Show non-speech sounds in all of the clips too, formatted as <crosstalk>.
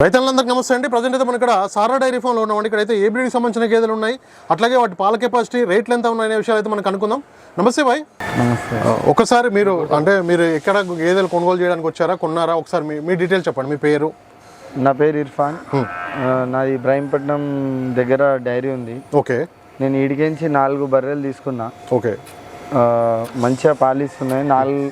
రైతులందరికీ నమస్తే అండి. ప్రజెంట్ అయితే మన ఇక్కడ సారా డైరీ ఫామ్లో ఉన్నామండి. ఇక్కడైతే ఏ బ్రీడ్కి సంబంధించిన గేదెలు ఉన్నాయి. అట్లాగే వాటి పాల కెపాసిటీ రేట్లు ఎంత ఉన్నాయనే విషయాలు అయితే మనకు అనుకుందాం నమస్తే భాయ్. ఒకసారి మీరు అంటే మీరు ఎక్కడ గేదెలు కొనుగోలు చేయడానికి వచ్చారా కొన్నారా? ఒకసారి మీ మీ డీటెయిల్స్ చెప్పండి. మీ పేరు? నా పేరు ఇర్ఫాన్. నాది ఇబ్రాహీంపట్నం దగ్గర డైరీ ఉంది. ఓకే. నేను ఈడికించి నాలుగు బర్రెలు తీసుకున్నా. ఓకే. మంచిగా పాలిస్తున్నాయి. నాలుగు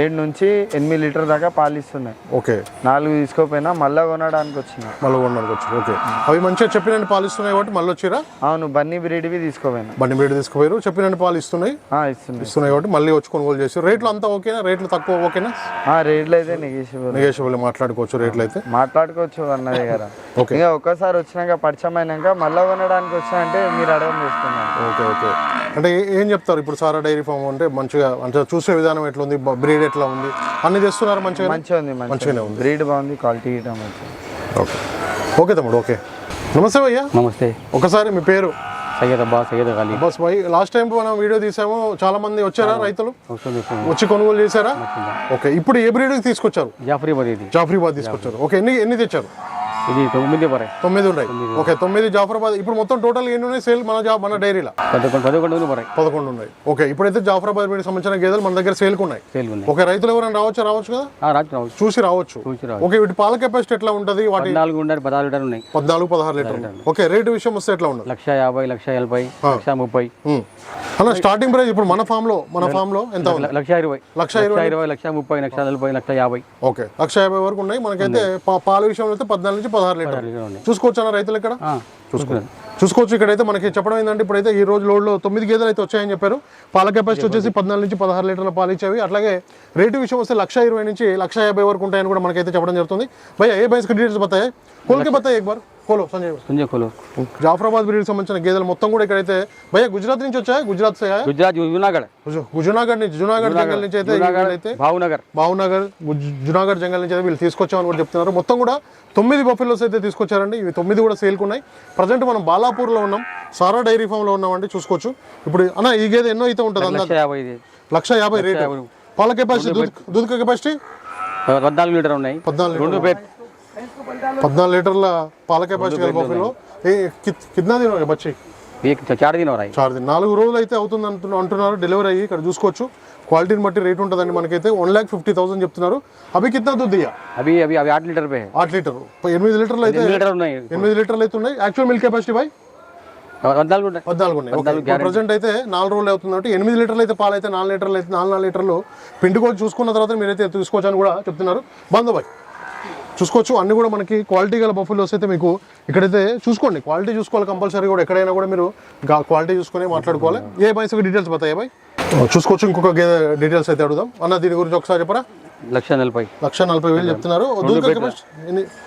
ఏడు నుంచి ఎనిమిది లీటర్ దాకా పాలిస్తున్నాయి. ఓకే. నాలుగు తీసుకోపోయినా మళ్ళా కొనడానికి వచ్చిన మళ్ళీ కొనడానికి వచ్చారు ఓకే. అవి మంచిగా చెప్పినట్టు పాలు ఇస్తున్నాయి కాబట్టి మళ్ళీ వచ్చిరా? అవును బన్నీ బ్రీడ్వి తీసుకోపోయినా. బండి బ్రీడ్ తీసుకుపోయారు. చెప్పినట్టు పాలు ఇస్తున్నాయి ఇస్తున్నాయి. ఇస్తున్నాయి కాబట్టి మళ్ళీ వచ్చి కొనుగోలు చేసి రేట్లు అంతా ఓకేనా? రేట్లు తక్కువ ఓకేనా? ఆ, రేట్లు అయితే నెగేషియబుల్. నెగేషియబుల్ మాట్లాడుకోవచ్చు రేట్లు అయితే. మాట్లాడుకోవచ్చు అన్న దగ్గర <laughs> ఓకే. ఇంకా ఒక్కసారి వచ్చినాక పరిచయం అయినాక మళ్ళా కొనడానికి వచ్చినా అంటే మీరు అడగం చేసుకున్నాను ఓకే ఓకే. అంటే ఏ- చెప్తారు? ఇప్పుడు సారా డైరీ ఫామ్ అంటే మంచిగా అంటే చూసే విధానం ఎట్లా ఉంది బ్రీడ్ ఎట్లా ఉంది? అన్ని చేస్తున్నారు మంచిగా మంచిగా ఉంది మంచిగా మంచిగానే ఉంది. బ్రీడ్ బాగుంది క్వాలిటీ మంచిగా ఓకే. ఓకే తమ్ముడు ఓకే. నమస్తే భయ్యా. నమస్తే. ఒకసారి మీ పేరు? సయ్యద్ అబ్బా సయ్యద్ అలీ. బస్ భాయ్ లాస్ట్ టైం మనం వీడియో తీసాము చాలా మంది వచ్చారా రైతులు? వచ్చి కొనుగోలు చేశారా? ఓకే. ఇప్పుడు ఏ బ్రీడ్ తీసుకొచ్చారు? జాఫరీబాద్ ఇది. జాఫ్రీబాద్ తీసుకొచ్చారు. ఓకే ఎన్ని ఎన్ని తెచ్చారు? ఇది తొమ్మిది పరే తొమ్మిది ఉన్నాయి. ఓకే తొమ్మిది జాఫరాబాద్. ఇప్పుడు మొత్తం టోటల్ ఎన్ని ఉన్నాయి? సేల్ మన మన డైరీలో? పదకొండు పదకొండు పరే పదకొండు ఉన్నాయి. ఓకే ఇప్పుడైతే జాఫరాబాద్ బ్రీడ్ సంబంధించిన గేదెలు మన దగ్గర సేల్కి ఉన్నాయి. సేల్ ఉన్నాయి. ఓకే రైతులు ఎవరైనా రావచ్చు? రావచ్చు కదా? రావచ్చు చూసి రావచ్చు. చూసి రావచ్చు. ఓకే వీటి పాల కెపాసిటీ ఎట్లా ఉంటుంది? వాటి పద్నాలుగు ఉండాలి పదహారు లీటర్ ఉన్నాయి. పద్నాలుగు పదహారు లీటర్లు. ఓకే రేటు విషయం వస్తే ఎట్లా ఉండదు లక్ష యాభై లక్ష ఎనభై లక్ష ముప్పై. అన్న స్టార్టింగ్ ప్రైస్ ఇప్పుడు మన ఫామ్లో మన ఫామ్లో ఎంత లక్ష ఇరవై. లక్ష ఇరవై లక్ష ముప్పై లక్ష నలభై లక్ష యాభై. ఓకే. లక్ష యాభై వరకు ఉన్నాయి. మనకైతే పాల విషయంలో అయితే పద్నాలుగు నుంచి పదహారు లీటర్. చూసుకోవచ్చు అన్న రైతులు ఇక్కడ? చూసుకున్నాను చూసుకోవచ్చు. ఇక్కడైతే మనకి చెప్పడం ఏంటంటే ఇప్పుడైతే ఈ రోజు లోడ్లో తొమ్మిది గేదెలు అయితే వచ్చాయని చెప్పారు. పాల కెపాసిటీ వచ్చేసి పద్నాలుగు నుంచి పదహారు లీటర్ల పాలు ఇచ్చేవి. అట్లాగే రేటు విషయం వస్తే లక్ష ఇరవై నుంచి లక్ష యాభై వరకు ఉంటాయని కూడా మనకైతే చెప్పడం జరుగుతుంది. భయ్య ఏ బైస్ డీటెయిల్స్ బతాయి కోల్కే బతాయి ఎక్ బార్ కోలో సంజయ్ సంజయ్ కోలో. జాఫరాబాద్ బ్రీడ్ సంబంధించిన గేదెలు మొత్తం కూడా ఇక్కడైతే భయ్య గుజరాత్ నుంచి వచ్చాయి? గుజరాత్ సే గుజరాత్ జునాగఢ్. జునాగఢ్ నుంచి జునాగఢ్ జంగల్ నుంచి అయితే భావనగర్. భావనగర్ జునాగఢ్ జంగల్ నుంచి అయితే వీళ్ళు తీసుకొచ్చామని కూడా చెప్తున్నారు. మొత్తం కూడా తొమ్మిది బఫెలోస్ అయితే తీసుకొచ్చారండి. ఇవి తొమ్మిది కూడా సేల్కి ఉన్నాయి. ప్రజెంట్ మనం బాలాపూర్లో ఉన్నాం. సారా డైరీ ఫామ్లో ఉన్నామండి చూసుకోవచ్చు. ఇప్పుడు అన్న ఈ గేదె ఎన్నో అయితే ఉంటుంది లక్ష యాభై ఇది. లక్ష యాభై రేటు. పాల కెపాసిటీ దూద్ దూద్ కెపాసిటీ? పద్నాలుగు లీటర్ ఉన్నాయి. పద్నాలుగు. రెండు పద్నాలుగు లీటర్ల పాల కెపాసిటీ గల దిన హోగా చార్ దిన నాలుగు రోజులు అయితే అవుతుంది అంటున్నారు అంటున్నారు. డెలివరీ అయ్యి ఇక్కడ చూసుకోవచ్చు. క్వాలిటీని బట్టి రేట్ ఉంటుందండి మనకైతే. వన్ ల్యాక్ ఫిఫ్టీ థౌసండ్ చెప్తున్నారు. అవి కింద దుద్దియా అవి అవి అవి ఆట్ లీటర్ పే. ఆట్ లీటర్. ఎనిమిది లీటర్లు అయితే ఉన్నాయి. ఎనిమిది లీటర్లు అయితే ఉన్నాయి. యాక్చువల్ మిల్క్ కెపాసిటీ బై పద్నాలుగు ఉన్నాయి. ప్రజెంట్ అయితే నాలుగు రోజులు అవుతుంది ఎనిమిది లీటర్లు అయితే పాలు అయితే నాలుగు లీటర్లు అయితే నాలుగు నాలుగు లీటర్లు పిండి కూడా చూసుకున్న తర్వాత మీరైతే తీసుకోవచ్చు అని కూడా చెప్తున్నారు. బందోబాయ్ చూసుకోవచ్చు. అన్ని కూడా మనకి క్వాలిటీ గల బఫెలోస్ అయితే మీకు ఇక్కడైతే చూసుకోండి. క్వాలిటీ చూసుకోవాలి కంపల్సరీ కూడా. ఎక్కడైనా కూడా మీరు క్వాలిటీ చూసుకొని మాట్లాడుకోవాలి. ఏ బైస్ డీటెయిల్స్ బతాయి బాయ్ చూసుకోవచ్చు. ఇంకొక డీటెయిల్స్ అయితే అడుగుదాం. అన్న దీని గురించి ఒకసారి చెప్పరా? లక్ష నలభై. లక్ష నలభై వేలు చెప్తున్నారు.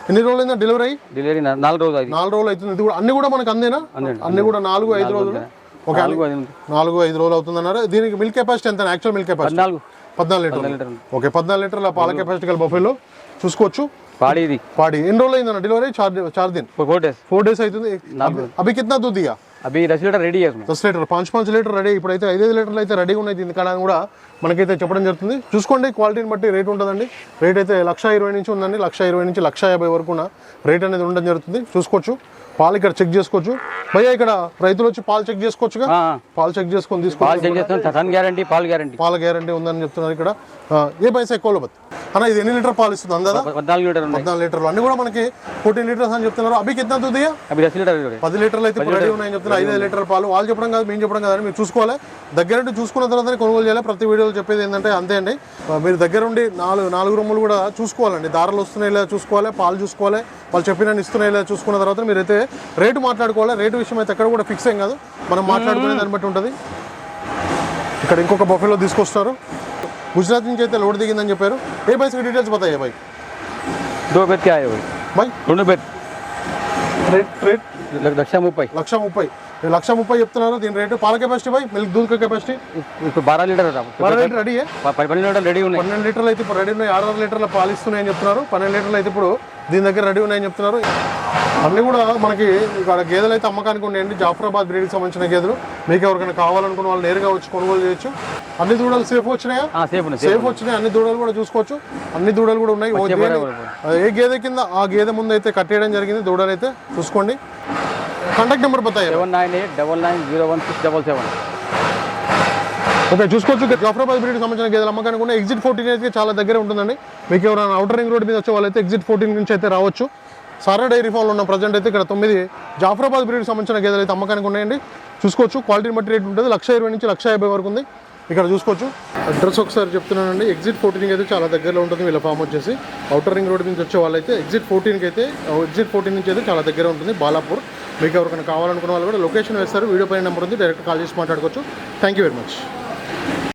ఎన్ని రోజులు అయిందా డెలివరీ డెలివరీ నాలుగు రోజులు నాలుగు రోజులు అవుతుంది. ఇది కూడా అన్ని కూడా మనకు అందేనా? అన్ని కూడా నాలుగు ఐదు రోజులు? ఒక నాలుగు ఐదు నాలుగు ఐదు రోజులు అవుతుంది అన్నారు దీనికి మిల్క్ కెపాసిటీ ఎంత? యాక్చువల్ మిల్క్ కెపాసిటీ పద్నాలుగు. పద్నాలుగు లీటర్ ఓకే పద్నాలుగు లీటర్ల పాల కెపాసిటీ కలిపి బఫెలో చూసుకోవచ్చు. పాడి दी ఎన్ని రోజులు रोल డెలివరీ? डिलीवरी चार four days. Four days four days अभी, అవి దశ లీటర్ రెడీ అయ్యారు దశ లీటర్ పాంచ్ పాంచ్ లీటర్ రెడీ. ఇప్పుడు అయితే ఐదు ఐదైదు లీటర్లు అయితే రెడీ ఉన్నాయి దీని కాడ కూడా మనకైతే చెప్పడం జరుగుతుంది. చూసుకోండి క్వాలిటీని బట్టి రేట్ ఉంటుందండి. రేట్ అయితే లక్ష ఇరవై నుంచి ఉందండి. లక్ష ఇరవై నుంచి లక్ష యాభై వరకు రేట్ అనేది ఉండడం జరుగుతుంది. చూసుకోవచ్చు. పాలు ఇక్కడ చెక్ చేసుకోవచ్చు. భయ్యా ఇక్కడ రైతులు వచ్చి పాలు చెక్ చేసుకోవచ్చుగా? हाँ పాలు చెక్ చేసుకొని తీసుకో పాలు గ్యారంటీ పాలు గ్యారంటీ. పాల గ్యారంటీ ఉందని చెప్తున్నారు ఇక్కడ. ఏ పైసా ఎక్కువ బత్ అన్న ఇది ఎన్ని లీటర్ పాలు ఇస్తుంది అందదా? పద్నాలుగు లీటర్ పద్నాలుగు లీటర్లు. అన్ని కూడా మనకి ఫోర్టీన్ లీటర్స్ అని చెప్తున్నారు. అవి కింద తుదియా అవి దస్ లీటర్. పది లీటర్లు అయితే రెడీ ఉన్నాయని చెప్తున్నారు. ఐదు లీటర్ పాలు. వాళ్ళు చెప్పడం కాదు మేము చెప్పడం కాదని మీరు చూసుకోవాలి. దగ్గరుండి చూసుకున్న తర్వాత కొనుగోలు చేయాలి. ప్రతి వీడియోలో చెప్పేది ఏంటంటే అంతే అండి. మీరు దగ్గరుండి నాలుగు నాలుగు రొమ్ములు కూడా చూసుకోవాలండి. దారాలు వస్తున్నాయి లేదా చూసుకోవాలి పాలు చూసుకోవాలి. వాళ్ళు చెప్పిన ఇస్తున్నాయి లేదా చూసుకున్న తర్వాత మీరైతే రేటు మాట్లాడుకోవాలి. రేటు విషయం అయితే ఎక్కడ కూడా ఫిక్స్ ఏం కాదు. మనం మాట్లాడుకునే దాన్ని బట్టి ఉంటుంది. ఇక్కడ ఇంకొక బఫెలో తీసుకొస్తారు గుజరాత్ నుంచి అయితే లోడ్ దిగిందని చెప్పారు ఏ బైస్కి డీటెయిల్స్ బతాయి బాయ్ దో బెడ్ क्या है भाई బాయ్ రెండు బెడ్ రేట్ రేట్ లక్ష ముప్పై లక్ష ముప్పై ఈ లక్ష ముప్పై చెప్తున్నారు దీని రేటు పాల కెపాసిటీ బై మిల్క్ దూద్ కెపాసిటీ ఇప్పుడు బారా లీటర్ పన్నెండు లీటర్ రెడీ పన్నెండు లీటర్ రెడీ ఉన్నాయి పన్నెండు లీటర్లు అయితే ఇప్పుడు రెడీ ఉన్నాయి ఆరు ఆరు లీటర్ల పాలు ఇస్తున్నాయని చెప్తున్నారు పన్నెండు లీటర్లు అయితే ఇప్పుడు దీని దగ్గర రెడీ ఉన్నాయని చెప్తున్నారు అన్నీ కూడా మనకి ఇక్కడ గేదెలు అయితే అమ్మకానికి ఉన్నాయండి. జాఫరాబాద్ బ్రీడ్కి సంబంధించిన గేదెలు. మీకు ఎవరికైనా కావాలనుకున్న వాళ్ళు నేరుగా వచ్చి కొనుగోలు చేయొచ్చు. అన్ని దూడలు సేఫ్ వచ్చినాయా? ఆ, సేఫ్ వచ్చినాయి. అన్ని దూడలు కూడా చూసుకోవచ్చు. అన్ని దూడలు కూడా ఉన్నాయి. ఏ గేదె కింద ఆ గేదె ముందు అయితే కట్టేయడం జరిగింది. దూడలు అయితే చూసుకోండి. Contact number బతాయి seven nine eight double nine zero one six double seven. Okay చూసుకోవచ్చు. జాఫరాబాద్ బ్రీడ్ సంబంధించిన గేదెలు అమ్మకానికి ఉన్న ఎగ్జిట్ ఫోర్టీన్ అయితే చాలా దగ్గర ఉంటుందండి. మీకు ఎవరైనా అవుటర్ రింగ్ రోడ్ మీద వచ్చే వాళ్ళైతే ఎగ్జిట్ ఫోర్టీన్ నుంచి అయితే రావచ్చు. సారా డైరీ ఫామ్లో ఉన్న ప్రజెంట్ అయితే ఇక్కడ తొమ్మిది జాఫరాబాద్ బ్రీడ్ సంబంధించిన గేదెలు అయితే అమ్మకానికి ఉన్నాయండి. చూసుకోవచ్చు. క్వాలిటీని బట్టి రేట్ ఉంటుంది. లక్ష ఇరవై నుంచి లక్ష యాభై వరకు ఉంది. ఇక్కడ చూసుకోవచ్చు. అడ్రస్ ఒకసారి చెప్తున్నానండి. ఎగ్జిట్ ఫోర్టీన్కి అయితే చాలా దగ్గరలో ఉంటుంది. వీళ్ళ ఫామ్ వచ్చేసి. అవుటర్ రింగ్ రోడ్ నుంచి వచ్చే వాళ్ళైతే ఎగ్జిట్ ఫోర్టీన్కి అయితే ఎగ్జిట్ ఫోర్టీన్ నుంచి అయితే చాలా దగ్గర ఉంటుంది. బాలాపూర్. మీకు ఎవరికైనా కావాలనుకున్న వాళ్ళు కూడా లొకేషన్ వేస్తారు. వీడియో పైన నెంబర్ ఉంది. డైరెక్ట్ కాల్ చేసి మాట్లాడుకోవచ్చు. Thank you very much